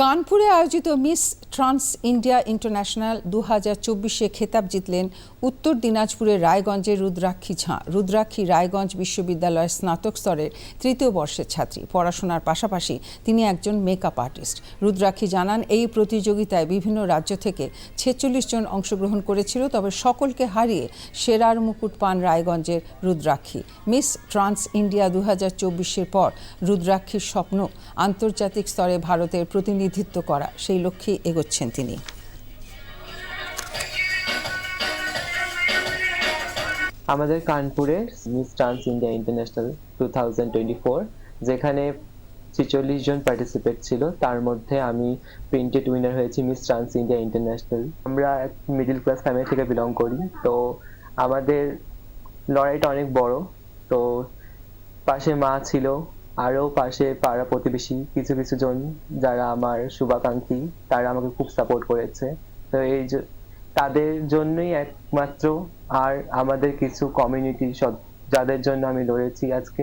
কানপুরে আয়োজিত miss Trans India international দু হাজার চব্বিশে খেতাব জিতলেন উত্তর দিনাজপুরের রায়গঞ্জের রুদ্রাক্ষী ঝাঁ রুদ্রাক্ষী রায়গঞ্জ বিশ্ববিদ্যালয়ের স্নাতক স্তরের তৃতীয় বর্ষের ছাত্রী। পড়াশোনার পাশাপাশি তিনি একজন মেকআপ আর্টিস্ট রুদ্রাক্ষী জানান, এই প্রতিযোগিতায় বিভিন্ন রাজ্য থেকে ছেচল্লিশ জন অংশগ্রহণ করেছিল, তবে সকলকে হারিয়ে সেরার মুকুট পান রায়গঞ্জের রুদ্রাক্ষী। মিস ট্রান্স ইন্ডিয়া দু হাজার চব্বিশের পর রুদ্রাক্ষীর স্বপ্ন আন্তর্জাতিক স্তরে ভারতের প্রতিনিধিত্ব করা, সেই লক্ষ্যে এগোচ্ছেন তিনি। আমাদের কানপুরে Miss Trans India International two thousand twenty four, যেখানে ছেচল্লিশ জন পার্টিসিপেট ছিল, তার মধ্যে আমি প্রিন্টেড উইনার হয়েছি মিস ট্রান্স ইন্ডিয়া ইন্টারন্যাশনাল। আমরা মিডিল ক্লাস ফ্যামিলি থেকে বিলং করি, তো আমাদের লড়াইটা অনেক বড়, তো পাশে মা ছিল আরও পাশে পাড়া প্রতিবেশী কিছু কিছু জন যারা আমার শুভাকাঙ্ক্ষী, তারা আমাকে খুব সাপোর্ট করেছে। তো এই তাদের জন্যই একমাত্র আর আমাদের কিছু কমিউনিটি যাদের জন্য আমি লড়েছি আজকে।